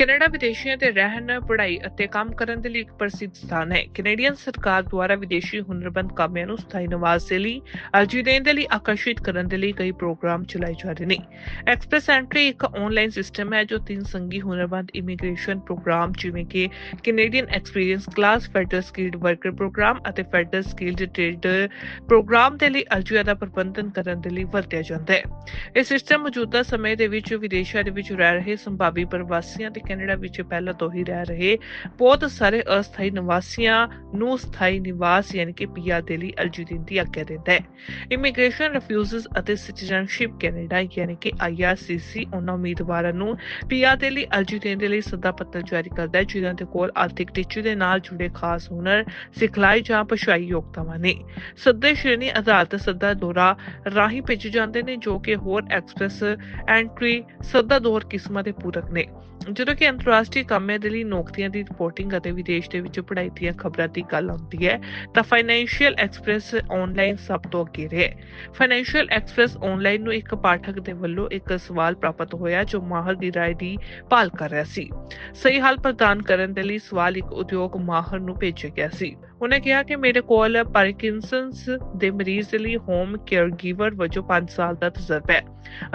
Canada ਵਿਦੇਸ਼ੀਆਂ ਦੇ ਰਹਿਣ, ਪੜ੍ਹਾਈ ਅਤੇ ਕੰਮ ਕਰਨ ਦੇ ਲਈ ਇੱਕ ਪ੍ਰਸਿੱਧ ਸਥਾਨ ਹੈ। ਕੈਨੇਡੀਅਨ ਸਰਕਾਰ ਦੁਆਰਾ ਵਿਦੇਸ਼ੀ ਹੁਨਰਮੰਦ ਕਾਮਿਆਂ ਨੂੰ ਸਥਾਈ ਨਿਵਾਸ ਦੇ ਲਈ ਅਰਜ਼ੀ ਦੇਣ ਦੇ ਲਈ ਆਕਰਸ਼ਿਤ ਕਰਨ ਦੇ ਲਈ ਕਈ ਪ੍ਰੋਗਰਾਮ ਚਲਾਏ ਜਾ ਰਹੇ ਨੇ। ਐਕਸਪ੍ਰੈਸ ਐਂਟਰੀ ਇੱਕ ਆਨਲਾਈਨ ਸਿਸਟਮ ਹੈ ਜੋ ਤਿੰਨ ਸੰਘੀ ਹੁਨਰਮੰਦ ਇਮੀਗ੍ਰੇਸ਼ਨ ਪ੍ਰੋਗਰਾਮ ਜਿਵੇਂ ਕਿ Canadian experience class, federal skilled worker programme ਅਤੇ ਫੈਡਰਲ ਸਕਿਲਡ ਟ੍ਰੇਡਰ ਪ੍ਰੋਗਰਾਮ ਦੇ ਲਈ ਅਰਜ਼ੀਆਂ ਦਾ ਪ੍ਰਬੰਧਨ ਕਰਨ ਦੇ ਲਈ ਵਰਤਿਆ ਜਾਂਦਾ ਹੈ। ਇਹ ਸਿਸਟਮ ਮੌਜੂਦਾ ਸਮੇਂ ਦੇ ਵਿੱਚ ਵਿਦੇਸ਼ਾਂ ਦੇ ਵਿੱਚ ਰਹਿ ਰਹੇ ਸੰਭਾਵੀ ਪ੍ਰਵਾਸੀਆਂ ਦੇ ਕੈਨੇਡਾ ਵਿੱਚ ਪਹਿਲਾਂ ਤੋਂ ਹੀ ਰਹਿ ਰਹੇ ਬਹੁਤ ਸਾਰੇ ਅਸਥਾਈ ਨਿਵਾਸੀਆਂ ਨੂੰ ਸਥਾਈ ਨਿਵਾਸ ਯਾਨੀ ਕਿ ਪੀਆਰ ਦੇ ਲਈ ਅਰਜ਼ੀ ਦੇਣ ਦੀ ਆਗਿਆ ਦਿੰਦਾ ਹੈ। ਇਮੀਗ੍ਰੇਸ਼ਨ ਰਿਫਿਊਜ਼ਸ ਅਤੇ ਸਿਟੀਜ਼ਨਸ਼ਿਪ ਕੈਨੇਡਾ ਯਾਨੀ ਕਿ ਆਈਆਰਸੀਸੀ ਉਹਨਾਂ ਉਮੀਦਵਾਰਾਂ ਨੂੰ ਪੀਆਰ ਦੇ ਲਈ ਅਰਜ਼ੀ ਦੇਣ ਦੇ ਲਈ ਸੱਦਾ ਪੱਤਰ ਜਾਰੀ ਕਰਦਾ ਹੈ, ਜਿਨ੍ਹਾਂ ਦੇ ਕੋਲ ਆਰਥਿਕ ਟੀਚੇ ਦੇ ਨਾਲ ਜੁੜੇ ਖਾਸ ਹੁਨਰ, ਸਿਖਲਾਈ ਜਾਂ ਪਛਾਈ ਯੋਗਤਾਵਾਂ ਨੇ। ਸੱਦੇ ਸ਼੍ਰੇਣੀ ਆਧਾਰਿਤ ਸੱਦਾ ਦੌਰਾ ਰਾਹੀਂ ਭੇਜੇ ਜਾਂਦੇ ਨੇ, ਜੋ ਕਿ ਹੋਰ ਐਕਸਪ੍ਰੈਸ ਐਂਟਰੀ ਸੱਦਾ ਦੌਰ ਕਿਸਮਾਂ ਦੇ ਪੂਰਕ ਨੇ। ਜਦੋਂ ਕਿ ਅੰਤਰਰਾਸ਼ਟਰੀ ਕੰਮਾਂ ਦੇ ਲਈ ਨੌਕਰੀਆਂ ਦੀ ਰਿਪੋਰਟਿੰਗ ਅਤੇ ਵਿਦੇਸ਼ ਦੇ ਵਿੱਚ ਪੜ੍ਹਾਈ ਦੀਆਂ ਖਬਰਾਂ ਦੀ ਗੱਲ ਆਉਂਦੀ ਹੈ ਤਾਂ ਫਾਈਨੈਂਸ਼ੀਅਲ ਐਕਸਪ੍ਰੈਸ ਆਨਲਾਈਨ ਸਭ ਤੋਂ ਅੱਗੇ ਰਿਹਾ ਫਾਈਨੈਂਸ਼ੀਅਲ ਐਕਸਪ੍ਰੈਸ ਆਨਲਾਈਨ ਨੂੰ ਇੱਕ ਪਾਠਕ ਦੇ ਵੱਲੋਂ ਇੱਕ ਸਵਾਲ ਪ੍ਰਾਪਤ ਹੋਇਆ ਜੋ ਮਾਹਰ ਦੀ رائے ਦੀ ਭਾਲ ਕਰ ਰਿਹਾ ਸੀ ਸਹੀ ਹੱਲ ਪ੍ਰਦਾਨ ਕਰਨ ਦੇ ਲਈ ਸਵਾਲ ਇੱਕ ਉਦਯੋਗ ਮਾਹਰ ਨੂੰ ਭੇਜਿਆ ਗਿਆ ਸੀ ਉਹਨੇ ਕਿਹਾ ਕਿ ਮੇਰੇ ਕੋਲ ਪਾਰਕਿੰਸਨਸ ਦੇ ਮਰੀਜ਼ ਲਈ ਹੋਮ ਕੇਅਰ ਗਿਵਰ ਵਜੋਂ 5 ਸਾਲ ਦਾ ਤਜਰਬਾ ਹੈ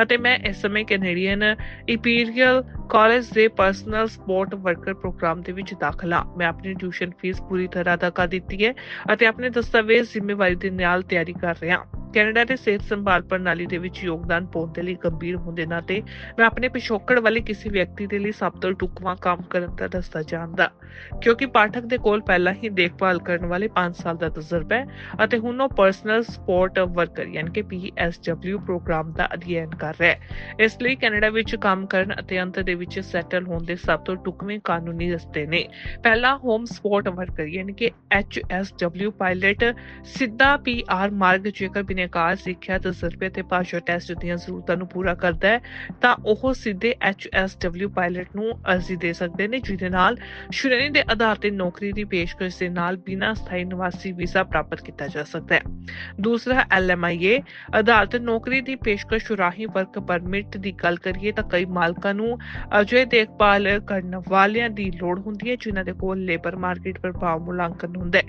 ਅਤੇ ਮੈਂ ਇਸ ਸਮੇਂ ਕੈਨੇਡੀਅਨ ਇੰਪੀਰੀਅਲ ਕਾਲਜ ਦੇ ਪਰਸਨਲ ਸਪੋਰਟ ਵਰਕਰ ਪ੍ਰੋਗਰਾਮ ਦੇ ਵਿੱਚ ਦਾਖਲਾ। ਮੈਂ ਆਪਣੀ ਟਿਊਸ਼ਨ ਫੀਸ ਪੂਰੀ ਤਰ੍ਹਾਂ ਅਦਾ ਕਰ ਦਿੱਤੀ ਹੈ ਅਤੇ ਆਪਣੇ ਦਸਤਾਵੇਜ਼ ਜ਼ਿੰਮੇਵਾਰੀ ਦੇ ਨਾਲ ਤਿਆਰੀ ਕਰ ਰਿਹਾ ਕੈਨੇਡਾ ਦੇ ਸਿਹਤ ਸੰਭਾਲ ਪ੍ਰਣਾਲੀ ਦੇ ਵਿੱਚ ਯੋਗਦਾਨ ਪਾਉਣ ਦੇ ਲਈ ਗੰਭੀਰ ਹੁੰਦੇ ਨਾਤੇ ਮੈਂ ਆਪਣੇ ਪਿਛੋਕੜ ਵਾਲੇ ਕਿਸੇ ਵਿਅਕਤੀ ਦੇ ਲਈ ਸਭ ਤੋਂ ਟੁਕਵਾ ਕੰਮ ਕਰਨ ਦਾ ਰਸਤਾ ਜਾਣਦਾ। ਕਿਉਂਕਿ ਪਾਠਕ ਦੇ ਕੋਲ ਪਹਿਲਾਂ ਹੀ ਦੇਖਭਾਲ ਕਰਨ ਵਾਲੇ 5 ਸਾਲ ਦਾ ਤਜਰਬਾ ਹੈ ਅਤੇ ਹੁਣ ਉਹ ਪਰਸਨਲ ਸਪੋਰਟ ਵਰਕਰ ਯਾਨੀ ਕਿ PSW ਪ੍ਰੋਗਰਾਮ ਦਾ ਅਧਿਐਨ ਕਰ ਰਿਹਾ ਹੈ। ਇਸ ਲਈ ਕੈਨੇਡਾ ਵਿੱਚ ਕੰਮ ਕਰਨ ਅਤੇ ਅੰਤ ਦੇ ਵਿੱਚ ਸੈਟਲ ਹੋਣ ਦੇ ਸਭ ਤੋਂ ਟੁਕਵੇਂ ਕਾਨੂੰਨੀ ਰਸਤੇ ਨੇ। ਪਹਿਲਾ ਹੋਮ ਸਪੋਰਟ ਵਰਕਰ ਯਾਨੀ ਕਿ HSW ਪਾਇਲਟ ਸਿੱਧਾ PR ਮਾਰਗ ਜੇਕਰ ਬਿਨੇਕਾਰ ਸਿੱਖਿਆ, ਤਜਰਬੇ ਤੇ ਭਾਸ਼ਾ ਟੈਸਟ ਦੀਆਂ ਜ਼ਰੂਰਤਾਂ ਨੂੰ ਪੂਰਾ ਕਰਦਾ ਹੈ, ਤਾਂ ਉਹ ਸਿੱਧੇ HSW ਪਾਇਲਟ ਨੂੰ ਅਰਜ਼ੀ ਦੇ ਸਕਦੇ ਨੇ, ਜਿਹਦੇ ਨਾਲ ਸ਼੍ਰੇਣੀ ਦੇ ਆਧਾਰ ਤੇ ਨੌਕਰੀ ਦੀ ਪੇਸ਼ਕਸ਼ ਦੇ ਨਾਲ ਬਿਨਾਂ ਸਥਾਈ ਨਿਵਾਸੀ ਵੀਜ਼ਾ ਪ੍ਰਾਪਤ ਕੀਤਾ ਜਾ ਸਕਦਾ ਹੈ। ਦੂਸਰਾ LMIA ਆਧਾਰਿਤ ਨੌਕਰੀ ਦੀ ਪੇਸ਼ਕਸ਼ ਰਾਹੀਂ ਵਰਕ ਪਰਮਿਟ ਦੀ ਗੱਲ ਕਰੀਏ, ਤਾਂ ਕਈ ਮਾਲਕਾਂ ਨੂੰ ਅਜੇ ਦੇਖਭਾਲ ਕਰਨ ਵਾਲਿਆਂ ਦੀ ਲੋੜ ਹੁੰਦੀ ਹੈ, ਜਿਨ੍ਹਾਂ ਦੇ ਕੋਲ ਲੇਬਰ ਮਾਰਕੀਟ ਪ੍ਰਭਾਵ ਮੁਲਾਂਕਣ ਹੁੰਦਾ ਹੈ।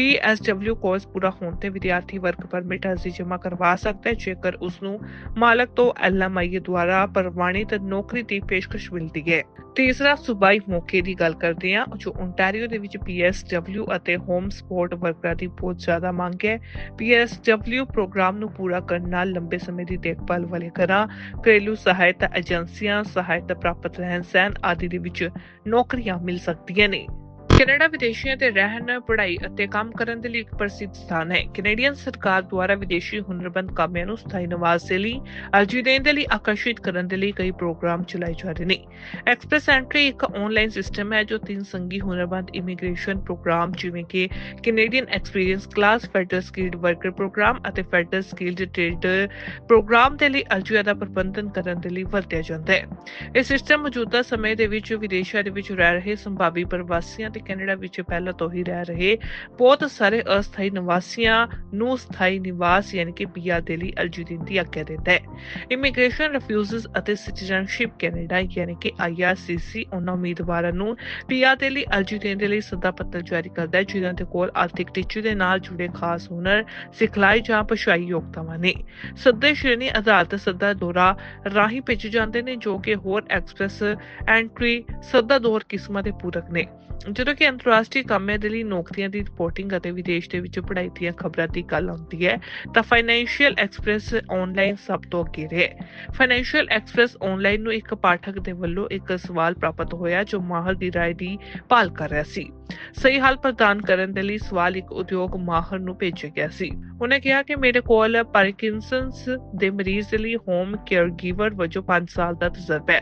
PSW ਕੋਰਸ ਪੂਰਾ ਹੋਣ ਤੇ ਵਿਦਿਆਰਥੀ ਵਰਕ ਪਰਮਿਟ ਅਰਜ਼ੀ ਜਮ੍ਹਾਂ ਕਰਵਾ ਸਕਦਾ ਹੈ, ਜੇਕਰ ਉਸ ਨੂੰ ਮਾਲਕ ਤੋਂ LMIA ਦੁਆਰਾ ਪ੍ਰਵਾਨਿਤ ਨੌਕਰੀ ਦੀ ਪੇਸ਼ਕਸ਼ ਮਿਲਦੀ ਹੈ। ਤੀਸਰਾ ਸੁਬਾਈ ਮੌਕੇ ਦੀ ਗੱਲ ਕਰਦੇ ਹਾਂ, ਜੋ ਓਨਟਾਰੀਓ ਦੇ ਵਿੱਚ PSW ਅਤੇ ਹੋਮ ਸਪੋਰਟ ਵਰਕਰਾਂ ਦੀ ਬਹੁਤ ਜ਼ਿਆਦਾ ਮੰਗ ਹੈ। PSW ਪ੍ਰੋਗਰਾਮ ਨੂੰ ਪੂਰਾ ਕਰਨ ਨਾਲ ਲੰਬੇ ਸਮੇਂ ਦੀ ਦੇਖਭਾਲ ਵਾਲੇ ਘਰਾਂ, ਘਰੇਲੂ ਸਹਾਇਤਾ ਏਜੰਸੀਆਂ ਸਹਾਇਤਾ ਪ੍ਰਾਪਤ ਰਹਿਣ ਸਹਿਣ ਆਦਿ ਦੇ ਵਿੱਚ ਨੌਕਰੀਆਂ ਮਿਲ ਸਕਦੀਆਂ ਨੇ। ਕੈਨੇਡਾ ਵਿਦੇਸ਼ੀਆਂ ਦੇ ਰਹਿਣ, ਪੜ੍ਹਾਈ ਅਤੇ ਕੰਮ ਕਰਨ ਦੇ ਲਈ ਇੱਕ ਪ੍ਰਸਿੱਧ ਸਥਾਨ ਹੈ। ਕੈਨੇਡੀਅਨ ਸਰਕਾਰ ਦੁਆਰਾ ਵਿਦੇਸ਼ੀ ਹੁਨਰਮੰਦ ਕਾਮਿਆਂ ਨੂੰ ਸਥਾਈ ਨਿਵਾਸ ਦੇ ਲਈ ਅਰਜ਼ੀ ਦੇਣ ਦੇ ਲਈ ਆਕਰਸ਼ਿਤ ਕਰਨ ਦੇ ਲਈ ਕਈ ਪ੍ਰੋਗਰਾਮ ਚਲਾਏ ਜਾ ਰਹੇ ਨੇ। ਐਕਸਪ੍ਰੈਸ ਐਂਟਰੀ ਇੱਕ ਆਨਲਾਈਨ ਸਿਸਟਮ ਹੈ ਜੋ ਤਿੰਨ ਸੰਘੀ ਹੁਨਰਮੰਦ ਇਮੀਗ੍ਰੇਸ਼ਨ ਪ੍ਰੋਗਰਾਮ ਜਿਵੇਂ ਕਿ Canadian experience class, federal skilled worker programme ਅਤੇ ਫੈਡਰਲ ਸਕਿਲਡ ਟ੍ਰੇਡਰ ਪ੍ਰੋਗਰਾਮ ਦੇ ਲਈ ਅਰਜ਼ੀਆਂ ਦਾ ਪ੍ਰਬੰਧਨ ਕਰਨ ਦੇ ਲਈ ਵਰਤਿਆ ਜਾਂਦਾ ਹੈ। ਇਹ ਸਿਸਟਮ ਮੌਜੂਦਾ ਸਮੇਂ ਦੇ ਵਿੱਚ ਵਿਦੇਸ਼ਾਂ ਦੇ ਵਿੱਚ ਰਹਿ ਰਹੇ ਸੰਭਾਵੀ ਪ੍ਰਵਾਸੀਆਂ ਤੇ ਕੈਨੇਡਾ ਵਿੱਚ ਪਹਿਲਾਂ ਤੋਂ ਹੀ ਰਹਿ ਰਹੇ ਬਹੁਤ ਸਾਰੇ ਅਸਥਾਈ ਨਿਵਾਸੀਆਂ ਨੂੰ ਸਥਾਈ ਨਿਵਾਸ ਯਾਨੀ ਕਿ ਪੀਆਰ ਦੇ ਲਈ ਅਰਜ਼ੀ ਦੇਣ ਦੀ ਆਗਿਆ ਦਿੰਦਾ ਹੈ। ਇਮੀਗ੍ਰੇਸ਼ਨ ਰਿਫਿਊਜ਼ਸ ਅਤੇ ਸਿਟੀਜ਼ਨਸ਼ਿਪ ਕੈਨੇਡਾ ਯਾਨੀ ਕਿ ਆਈਆਰਸੀਸੀ ਉਹਨਾਂ ਉਮੀਦਵਾਰਾਂ ਨੂੰ ਪੀਆਰ ਦੇ ਲਈ ਅਰਜ਼ੀ ਦੇਣ ਦੇ ਲਈ ਸੱਦਾ ਪੱਤਰ ਜਾਰੀ ਕਰਦਾ ਹੈ, ਜਿਨ੍ਹਾਂ ਦੇ ਕੋਲ ਆਰਥਿਕ ਟੀਚੇ ਦੇ ਨਾਲ ਜੁੜੇ ਖਾਸ ਹੁਨਰ, ਸਿਖਲਾਈ ਜਾਂ ਪਛਾਈ ਯੋਗਤਾਵਾਂ ਨੇ। ਸੱਦੇ ਸ਼੍ਰੇਣੀ ਆਧਾਰਿਤ ਸੱਦਾ ਦੌਰਾ ਰਾਹੀਂ ਭੇਜੇ ਜਾਂਦੇ ਨੇ, ਜੋ ਕਿ ਹੋਰ ਐਕਸਪ੍ਰੈਸ ਐਂਟਰੀ ਸੱਦਾ ਦੌਰ ਕਿਸਮਾਂ ਦੇ ਪੂਰਕ ਨੇ। ਜਦੋਂ ਕਿ ਅੰਤਰਰਾਸ਼ਟਰੀ ਕੰਮਾਂ ਦੇ ਲਈ ਨੌਕਰੀਆਂ ਦੀ ਰਿਪੋਰਟਿੰਗ ਅਤੇ ਵਿਦੇਸ਼ ਦੇ ਵਿੱਚ ਪੜ੍ਹਾਈ ਦੀਆਂ ਖਬਰਾਂ ਦੀ ਗੱਲ ਆਉਂਦੀ ਹੈ ਤਾਂ ਫਾਈਨੈਂਸ਼ੀਅਲ ਐਕਸਪ੍ਰੈਸ ਆਨਲਾਈਨ ਸਭ ਤੋਂ ਅੱਗੇ ਰਿਹਾ ਫਾਈਨੈਂਸ਼ੀਅਲ ਐਕਸਪ੍ਰੈਸ ਆਨਲਾਈਨ ਨੂੰ ਇੱਕ ਪਾਠਕ ਦੇ ਵੱਲੋਂ ਇੱਕ ਸਵਾਲ ਪ੍ਰਾਪਤ ਹੋਇਆ ਜੋ ਮਾਹਰ ਦੀ رائے ਦੀ ਭਾਲ ਕਰ ਰਿਹਾ ਸੀ ਸਹੀ ਹੱਲ ਪ੍ਰਦਾਨ ਕਰਨ ਦੇ ਲਈ ਸਵਾਲ ਇੱਕ ਉਦਯੋਗ ਮਾਹਰ ਨੂੰ ਭੇਜਿਆ ਗਿਆ ਸੀ। ਉਹਨੇ ਕਿਹਾ ਕਿ ਮੇਰੇ ਕੋਲ ਪਾਰਕਿੰਸਨਸ ਦੇ ਮਰੀਜ਼ ਲਈ ਹੋਮ ਕੇਅਰ ਗਿਵਰ ਵਜੋਂ 5 ਸਾਲ ਦਾ ਤਜਰਬਾ ਹੈ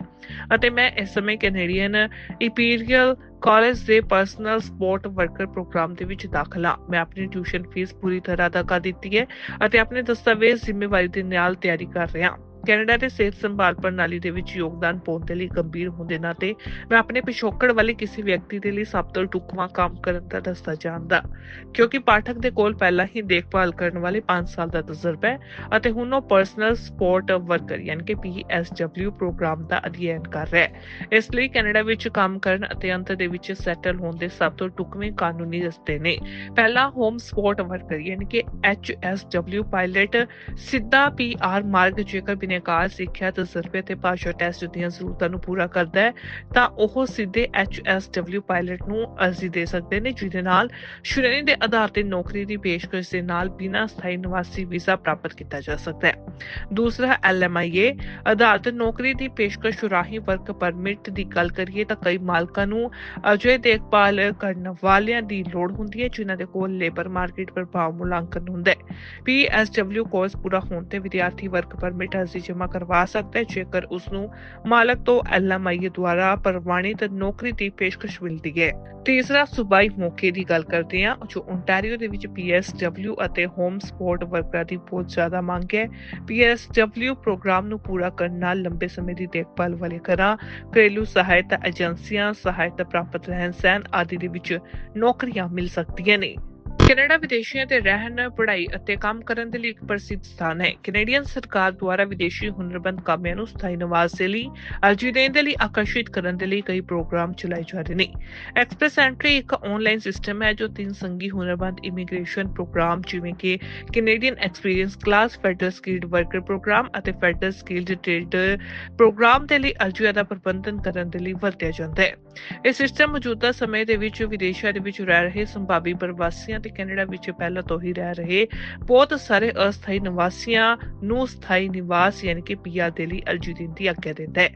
ਅਤੇ ਮੈਂ ਇਸ ਸਮੇਂ ਕੈਨੇਡੀਅਨ ਇੰਪੀਰੀਅਲ ਕਾਲਜ ਦੇ ਪਰਸਨਲ ਸਪੋਰਟ ਵਰਕਰ ਪ੍ਰੋਗਰਾਮ ਦੇ ਵਿੱਚ ਦਾਖਲਾ ਮੈਂ ਆਪਣੀ ਟਿਊਸ਼ਨ ਫੀਸ ਪੂਰੀ ਤਰ੍ਹਾਂ ਅਦਾ ਕਰ ਦਿੱਤੀ ਹੈ ਅਤੇ ਆਪਣੇ ਦਸਤਾਵੇਜ਼ ਜ਼ਿੰਮੇਵਾਰੀ ਦੇ ਨਾਲ ਤਿਆਰੀ ਕਰ ਰਿਹਾ ਕੈਨੇਡਾ ਦੇ ਸਿਹਤ ਸੰਭਾਲ ਪ੍ਰਣਾਲੀ ਦੇ ਵਿੱਚ ਯੋਗਦਾਨ ਪਾਉਣ ਦੇ ਲਈ ਗੰਭੀਰ ਹੋਣ ਨਾਤੇ ਮੈਂ ਆਪਣੇ ਪਿਛੋਕੜ ਵਾਲੇ ਕਿਸੇ ਵਿਅਕਤੀ ਦੇ ਲਈ ਸਭ ਤੋਂ ਢੁਕਵਾਂ ਕੰਮ ਕਰਨ ਦਾ ਦੱਸਦਾ ਜਾਣਦਾ। ਕਿਉਂਕਿ ਪਾਠਕ ਦੇ ਕੋਲ ਪਹਿਲਾਂ ਹੀ ਦੇਖਭਾਲ ਕਰਨ ਵਾਲੇ 5 ਸਾਲ ਦਾ ਤਜਰਬਾ ਹੈ ਅਤੇ ਹੁਣ ਉਹ ਪਰਸਨਲ ਸਪੋਰਟ ਵਰਕਰ ਯਾਨੀ ਕਿ PSW ਪ੍ਰੋਗਰਾਮ ਦਾ ਅਧਿਐਨ ਕਰ ਰਿਹਾ ਹੈ। ਇਸ ਲਈ ਕੈਨੇਡਾ ਵਿੱਚ ਕੰਮ ਕਰਨ ਅਤੇ ਅੰਤ ਦੇ ਵਿੱਚ ਸੈਟਲ ਹੋਣ ਦੇ ਸਭ ਤੋਂ ਟੁਕਵੇਂ ਕਾਨੂੰਨੀ ਰਸਤੇ ਨੇ। ਪਹਿਲਾ ਹੋਮ ਸਪੋਰਟ ਵਰਕਰ ਯਾਨੀ ਕਿ HSW ਪਾਇਲਟ ਸਿੱਧਾ PR ਮਾਰਗ ਜੇਕਰ ਬਿਨੇਕਾਰ ਸਿੱਖਿਆ ਤਜਰਬੇ ਤੇ ਭਾਸ਼ਾ ਟੈਸਟ ਦੀਆਂ ਜ਼ਰੂਰਤਾਂ ਨੂੰ ਪੂਰਾ ਕਰਦਾ ਹੈ, ਤਾਂ ਉਹ ਸਿੱਧੇ HSW ਪਾਇਲਟ ਨੂੰ ਅਰਜ਼ੀ ਦੇ ਸਕਦੇ ਨੇ, ਜਿਹਦੇ ਨਾਲ ਸ਼੍ਰੇਣੀ ਦੇ ਆਧਾਰ ਤੇ ਨੌਕਰੀ ਦੀ ਪੇਸ਼ਕਸ਼ ਦੇ ਨਾਲ ਬਿਨਾਂ ਸਥਾਈ ਨਿਵਾਸੀ ਵੀਜ਼ਾ ਪ੍ਰਾਪਤ ਕੀਤਾ ਜਾ ਸਕਦਾ ਹੈ। ਦੂਸਰਾ LMIA ਅਧਾਰਤ ਨੌਕਰੀ ਦੀ ਪੇਸ਼ਕਸ਼ ਰਾਹੀਂ ਵਰਕ ਪਰਮਿਟ ਦੀ ਗੱਲ ਕਰੀਏ ਤਾਂ ਕਈ ਮਾਲਕਾਂ ਨੂੰ ਅਜੇ ਦੇਖਭਾਲ ਕਰਨ ਵਾਲਿਆਂ ਦੀ ਲੋੜ ਹੁੰਦੀ ਹੈ, ਜਿਨ੍ਹਾਂ ਦੇ ਕੋਲ ਲੇਬਰ ਮਾਰਕੀਟ ਪ੍ਰਭਾਵ ਮੁਲਾਂਕਣ ਹੁੰਦਾ ਹੈ। PSW ਕੋਰਸ ਪੂਰਾ ਹੋਣ ਤੇ ਵਿਦਿਆਰਥੀ ਵਰਕ ਪਰਮਿਟ ਅਰਜ਼ੀ ਜਮ੍ਹਾਂ ਕਰਵਾ ਸਕਦਾ ਹੈ। ਜੇਕਰ ਉਸ ਨੂੰ ਮਾਲਕ ਤੋਂ LMIA ਦੁਆਰਾ ਪ੍ਰਵਾਨਿਤ ਨੌਕਰੀ ਦੀ ਪੇਸ਼ਕਸ਼ ਮਿਲਦੀ ਹੈ। ਤੀਸਰਾ ਸੁਬਾਈ ਮੌਕੇ ਦੀ ਗੱਲ ਕਰਦੇ ਹਾਂ, ਜੋ ਓਨਟਾਰੀਓ ਦੇ ਵਿੱਚ PSW ਅਤੇ ਹੋਮ ਸਪੋਰਟ ਵਰਕਰਾਂ ਦੀ ਬਹੁਤ ਜ਼ਿਆਦਾ ਮੰਗ ਹੈ। PSW ਪ੍ਰੋਗਰਾਮ ਨੂੰ ਪੂਰਾ ਕਰਨ ਨਾਲ ਲੰਬੇ ਸਮੇਂ ਦੀ ਦੇਖਭਾਲ ਵਾਲੇ ਘਰਾਂ, ਘਰੇਲੂ ਸਹਾਇਤਾ ਏਜੰਸੀਆਂ, ਸਹਾਇਤਾ ਪ੍ਰਾਪਤ ਰਹਿਣ ਸਹਿਣ ਆਦਿ ਦੇ ਵਿੱਚ ਨੌਕਰੀਆਂ ਮਿਲ ਸਕਦੀਆਂ ਨੇ। ਕੈਨੇਡਾ ਵਿਦੇਸ਼ੀਆਂ ਤੇ ਰਹਿਣ, ਪੜ੍ਹਾਈ ਅਤੇ ਕੰਮ ਕਰਨ ਦੇ ਲਈ ਇੱਕ ਪ੍ਰਸਿੱਧ ਸਥਾਨ ਹੈ। ਕੈਨੇਡੀਅਨ ਸਰਕਾਰ ਦੁਆਰਾ ਵਿਦੇਸ਼ੀ ਹੁਨਰਮੰਦ ਕਾਮਿਆਂ ਨੂੰ ਸਥਾਈ ਨਿਵਾਸ ਲਈ, ਅਰਜ਼ੀ ਦੇਣ ਦੇ ਲਈ ਆਕਰਸ਼ਿਤ ਕਰਨ ਦੇ ਲਈ ਕਈ ਪ੍ਰੋਗਰਾਮ ਚਲਾਏ ਜਾ ਰਹੇ ਨੇ। ਐਕਸਪ੍ਰੈਸ ਐਂਟਰੀ ਇੱਕ ਆਨਲਾਈਨ ਸਿਸਟਮ ਹੈ, ਜੋ ਤਿੰਨ ਸੰਗੀ ਹੁਨਰਮੰਦ ਇਮੀਗ੍ਰੇਸ਼ਨ ਪ੍ਰੋਗਰਾਮ, ਜਿਵੇਂ ਕਿ Canadian experience class, federal skilled worker programme ਅਤੇ ਫੈਡਰਲ ਸਕਿਲਡ ਟ੍ਰੇਡਰ ਪ੍ਰੋਗਰਾਮ ਦੇ ਲਈ ਅਰਜ਼ੀਆਂ ਦਾ ਪ੍ਰਬੰਧਨ ਕਰਨ ਦੇ ਲਈ ਵਰਤਿਆ ਜਾਂਦਾ ਹੈ। ਇਹ ਸਿਸਟਮ ਮੌਜੂਦਾ ਸਮੇਂ ਦੇ ਵਿੱਚ ਵਿਦੇਸ਼ਾਂ ਦੇ ਵਿੱਚ ਰਹਿ ਰਹੇ ਸੰਭਾਵੀ ਪ੍ਰਵਾਸੀਆਂ ਤੇ ਕੈਨੇਡਾ ਵਿੱਚ ਪਹਿਲਾਂ ਤੋਂ ਹੀ ਰਹਿ ਰਹੇ ਬਹੁਤ ਸਾਰੇ ਅਸਥਾਈ ਨਿਵਾਸੀਆਂ ਨੂੰ ਸਥਾਈ ਨਿਵਾਸ ਯਾਨੀ ਕਿ ਪੀਆਰ ਦੇ ਲਈ ਅਰਜ਼ੀ ਦੇਣ ਦੀ ਆਗਿਆ ਦਿੰਦਾ ਹੈ।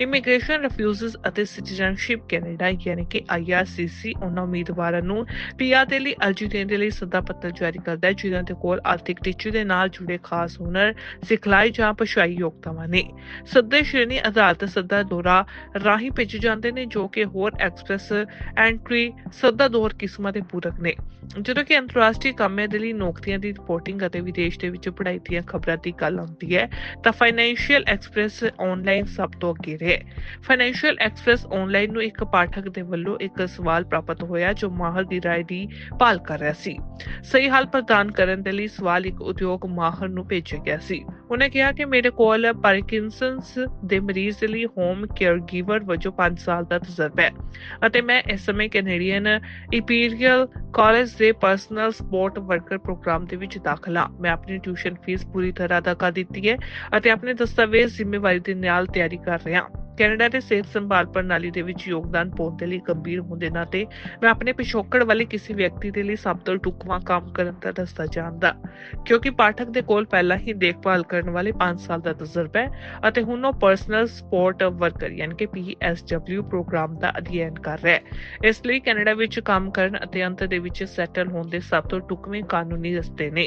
ਇਮੀਗ੍ਰੇਸ਼ਨ ਰਿਫਿਊਜ਼ਸ ਅਤੇ ਸਿਟੀਜ਼ਨਸ਼ਿਪ ਕੈਨੇਡਾ ਯਾਨੀ ਕਿ ਆਈਆਰਸੀਸੀ ਉਹਨਾਂ ਉਮੀਦਵਾਰਾਂ ਨੂੰ ਪੀਆਰ ਦੇ ਲਈ ਅਰਜ਼ੀ ਦੇਣ ਦੇ ਲਈ ਸੱਦਾ ਪੱਤਰ ਜਾਰੀ ਕਰਦਾ ਹੈ, ਜਿਨ੍ਹਾਂ ਦੇ ਕੋਲ ਆਰਥਿਕ ਟੀਚੇ ਦੇ ਨਾਲ ਜੁੜੇ ਖਾਸ ਹੁਨਰ, ਸਿਖਲਾਈ ਜਾਂ ਪਛਾਈ ਯੋਗਤਾਵਾਂ ਨੇ। ਸੱਦੇ ਸ਼੍ਰੇਣੀ ਆਧਾਰਿਤ ਸੱਦਾ ਦੌਰਾ ਰਾਹੀਂ ਭੇਜੇ ਜਾਂਦੇ ਨੇ, ਜੋ ਕਿ ਹੋਰ ਐਕਸਪ੍ਰੈਸ ਐਂਟਰੀ ਸੱਦਾ ਦੌਰ ਕਿਸਮਾਂ ਦੇ ਪੂਰਕ ਨੇ। ਜਦੋਂ ਕਿ ਅੰਤਰਰਾਸ਼ਟਰੀ ਕੰਮਾਂ ਦੇ ਲਈ ਨੌਕਰੀਆਂ ਦੀ ਰਿਪੋਰਟਿੰਗ ਅਤੇ ਵਿਦੇਸ਼ ਦੇ ਵਿੱਚ ਪੜ੍ਹਾਈ ਦੀਆਂ ਖਬਰਾਂ ਦੀ ਗੱਲ ਆਉਂਦੀ ਹੈ ਤਾਂ ਫਾਈਨੈਂਸ਼ੀਅਲ ਐਕਸਪ੍ਰੈਸ ਆਨਲਾਈਨ ਸਭ ਤੋਂ ਅੱਗੇ ਰਹੇ ਫਾਈਨੈਂਸ਼ੀਅਲ ਐਕਸਪ੍ਰੈਸ ਆਨਲਾਈਨ ਨੂੰ ਇੱਕ ਪਾਠਕ ਦੇ ਵੱਲੋਂ ਇੱਕ ਸਵਾਲ ਪ੍ਰਾਪਤ ਹੋਇਆ ਜੋ ਮਾਹਰ ਦੀ رائے ਦੀ ਭਾਲ ਕਰ ਰਿਹਾ ਸੀ ਸਹੀ ਹੱਲ ਪ੍ਰਦਾਨ ਕਰਨ ਦੇ ਲਈ ਸਵਾਲ ਇੱਕ ਉਦਯੋਗ ਮਾਹਰ ਨੂੰ ਭੇਜਿਆ ਗਿਆ ਸੀ ਉਹਨੇ ਕਿਹਾ ਕਿ ਮੇਰੇ ਕੋਲ ਪਾਰਕਿੰਸਨਸ ਦੇ ਮਰੀਜ਼ ਦੇ ਲਈ ਹੋਮ ਕੇਅਰ ਗਿਵਰ ਵਜੋਂ 5 ਸਾਲ ਦਾ ਤਜਰਬਾ ਹੈ ਅਤੇ ਮੈਂ ਇਸ ਸਮੇਂ ਕੈਨੇਡੀਅਨ ਇੰਪੀਰੀਅਲ ਕਾਲਜ ਦੇ ਪਰਸਨਲ ਸਪੋਰਟ ਵਰਕਰ ਪ੍ਰੋਗਰਾਮ ਦੇ ਵਿੱਚ ਦਾਖਲਾ। ਮੈਂ ਆਪਣੀ ਟਿਊਸ਼ਨ ਫੀਸ ਪੂਰੀ ਤਰ੍ਹਾਂ ਅਦਾ ਕਰ ਦਿੱਤੀ ਹੈ ਅਤੇ ਆਪਣੇ ਦਸਤਾਵੇਜ਼ ਜ਼ਿੰਮੇਵਾਰੀ ਦੇ ਨਾਲ ਤਿਆਰੀ ਕਰ ਰਿਹਾ ਕੈਨੇਡਾ ਦੇ ਸਿਹਤ ਸੰਭਾਲ ਪ੍ਰਣਾਲੀ ਦੇ ਵਿੱਚ ਯੋਗਦਾਨ ਪਾਉਣ ਦੇ ਲਈ ਗੰਭੀਰ ਹੋਣ ਦੇ ਨਾਤੇ ਮੈਂ ਆਪਣੇ ਪਿਛੋਕੜ ਵਾਲੇ ਕਿਸੇ ਵਿਅਕਤੀ ਦੇ ਲਈ ਸਭ ਤੋਂ ਢੁਕਵਾਂ ਕੰਮ ਕਰਨ ਦਾ ਦੱਸਦਾ ਜਾਣਦਾ। ਕਿਉਂਕਿ ਪਾਠਕ ਦੇ ਕੋਲ ਪਹਿਲਾਂ ਹੀ ਦੇਖਭਾਲ ਕਰਨ ਵਾਲੇ 5 ਸਾਲ ਦਾ ਤਜਰਬਾ ਹੈ ਅਤੇ ਹੁਣ ਉਹ ਪਰਸਨਲ ਸਪੋਰਟ ਵਰਕਰ ਯਾਨੀ ਕਿ PSW ਪ੍ਰੋਗਰਾਮ ਦਾ ਅਧਿਐਨ ਕਰ ਰਿਹਾ ਹੈ। ਇਸ ਲਈ ਕੈਨੇਡਾ ਵਿੱਚ ਕੰਮ ਕਰਨ ਅਤੇ ਅੰਤ ਦੇ ਵਿੱਚ ਸੈਟਲ ਹੋਣ ਦੇ ਸਭ ਤੋਂ ਢੁਕਵੇਂ ਕਾਨੂੰਨੀ ਰਸਤੇ ਨੇ।